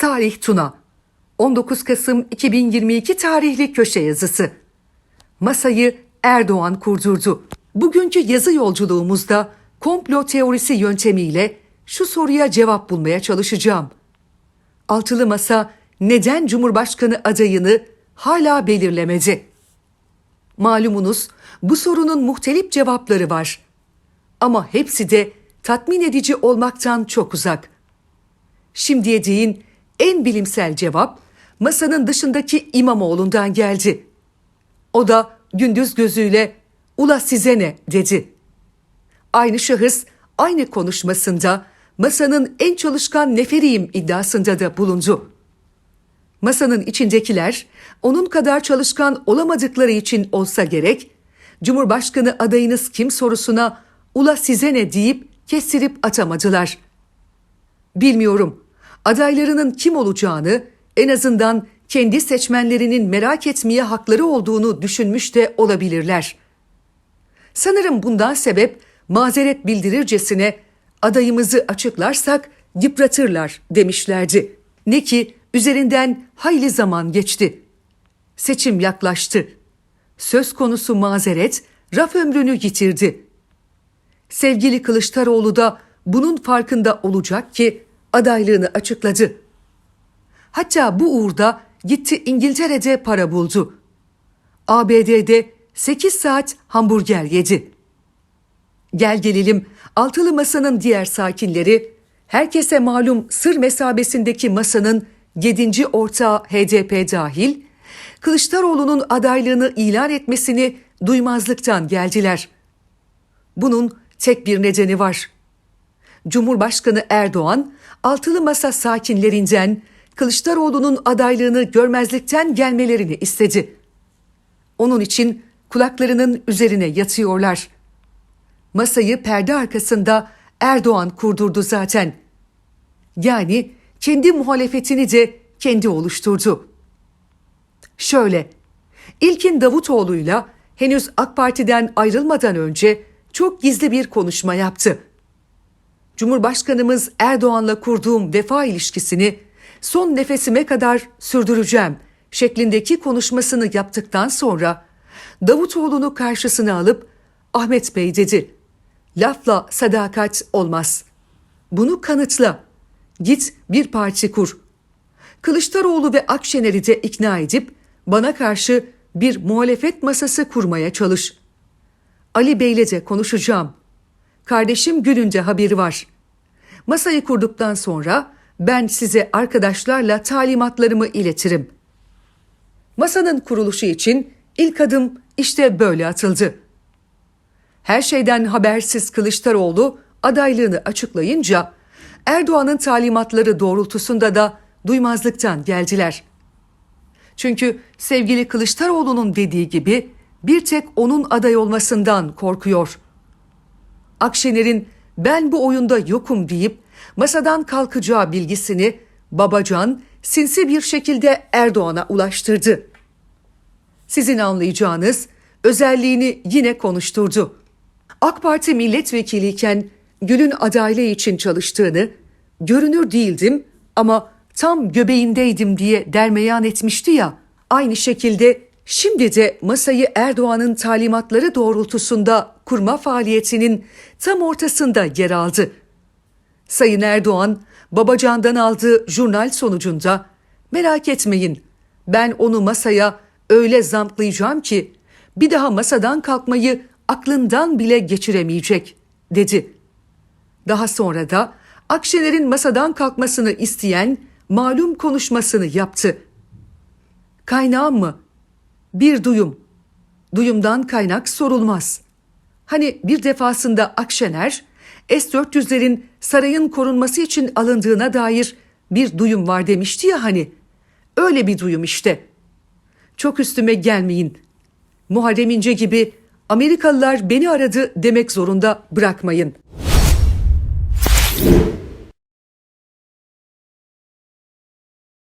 Salih Tuna 19 Kasım 2022 tarihli köşe yazısı. Masayı Erdoğan kurdurdu. Bugünkü yazı yolculuğumuzda komplo teorisi yöntemiyle şu soruya cevap bulmaya çalışacağım. Altılı Masa neden Cumhurbaşkanı adayını hala belirlemedi? Malumunuz bu sorunun muhtelif cevapları var. Ama hepsi de tatmin edici olmaktan çok uzak. Şimdiye değin en bilimsel cevap masanın dışındaki İmamoğlu'ndan geldi. O da gündüz gözüyle ula size ne dedi. Aynı şahıs aynı konuşmasında masanın en çalışkan neferiyim iddiasında da bulundu. Masanın içindekiler onun kadar çalışkan olamadıkları için olsa gerek, Cumhurbaşkanı adayınız kim sorusuna ula size ne deyip kestirip atamadılar. Bilmiyorum. Adaylarının kim olacağını en azından kendi seçmenlerinin merak etmeye hakları olduğunu düşünmüş de olabilirler. Sanırım bundan sebep mazeret bildirircesine adayımızı açıklarsak yıpratırlar demişlerdi. Ne ki üzerinden hayli zaman geçti. Seçim yaklaştı. Söz konusu mazeret raf ömrünü yitirdi. Sevgili Kılıçdaroğlu da bunun farkında olacak ki adaylığını açıkladı. Hatta bu uğurda gitti İngiltere'de para buldu. ABD'de 8 saat hamburger yedi. Gel gelelim altılı masanın diğer sakinleri, herkese malum sır mesabesindeki masanın 7. ortağı HDP dahil, Kılıçdaroğlu'nun adaylığını ilan etmesini duymazlıktan geldiler. Bunun tek bir nedeni var. Cumhurbaşkanı Erdoğan, altılı masa sakinlerinden Kılıçdaroğlu'nun adaylığını görmezlikten gelmelerini istedi. Onun için kulaklarının üzerine yatıyorlar. Masayı perde arkasında Erdoğan kurdurdu zaten. Yani kendi muhalefetini de kendi oluşturdu. Şöyle, İlkin Davutoğlu'yla henüz AK Parti'den ayrılmadan önce çok gizli bir konuşma yaptı. Cumhurbaşkanımız Erdoğan'la kurduğum vefa ilişkisini son nefesime kadar sürdüreceğim şeklindeki konuşmasını yaptıktan sonra Davutoğlu'nu karşısına alıp Ahmet Bey dedi. Lafla sadakat olmaz. Bunu kanıtla. Git bir parti kur. Kılıçdaroğlu ve Akşener'i de ikna edip bana karşı bir muhalefet masası kurmaya çalış. Ali Bey'le de konuşacağım. Kardeşim gününde haberi var. Masayı kurduktan sonra ben size arkadaşlarla talimatlarımı iletirim. Masanın kuruluşu için ilk adım işte böyle atıldı. Her şeyden habersiz Kılıçdaroğlu adaylığını açıklayınca Erdoğan'ın talimatları doğrultusunda da duymazlıktan geldiler. Çünkü sevgili Kılıçdaroğlu'nun dediği gibi bir tek onun aday olmasından korkuyor. Akşener'in ben bu oyunda yokum deyip masadan kalkacağı bilgisini Babacan sinsi bir şekilde Erdoğan'a ulaştırdı. Sizin anlayacağınız özelliğini yine konuşturdu. AK Parti milletvekiliyken Gül'ün adaylığı için çalıştığını, görünür değildim ama tam göbeğindeydim diye dermeyan etmişti ya, aynı şekilde şimdi de masayı Erdoğan'ın talimatları doğrultusunda kurma faaliyetinin tam ortasında yer aldı. Sayın Erdoğan, Babacan'dan aldığı jurnal sonucunda merak etmeyin ben onu masaya öyle zamklayacağım ki bir daha masadan kalkmayı aklından bile geçiremeyecek dedi. Daha sonra da Akşener'in masadan kalkmasını isteyen malum konuşmasını yaptı. Kaynağım mı? Bir duyum. Duyumdan kaynak sorulmaz. Hani bir defasında Akşener S-400'lerin sarayın korunması için alındığına dair bir duyum var demişti ya hani. Öyle bir duyum işte. Çok üstüme gelmeyin. Muharrem İnce gibi Amerikalılar beni aradı demek zorunda bırakmayın.''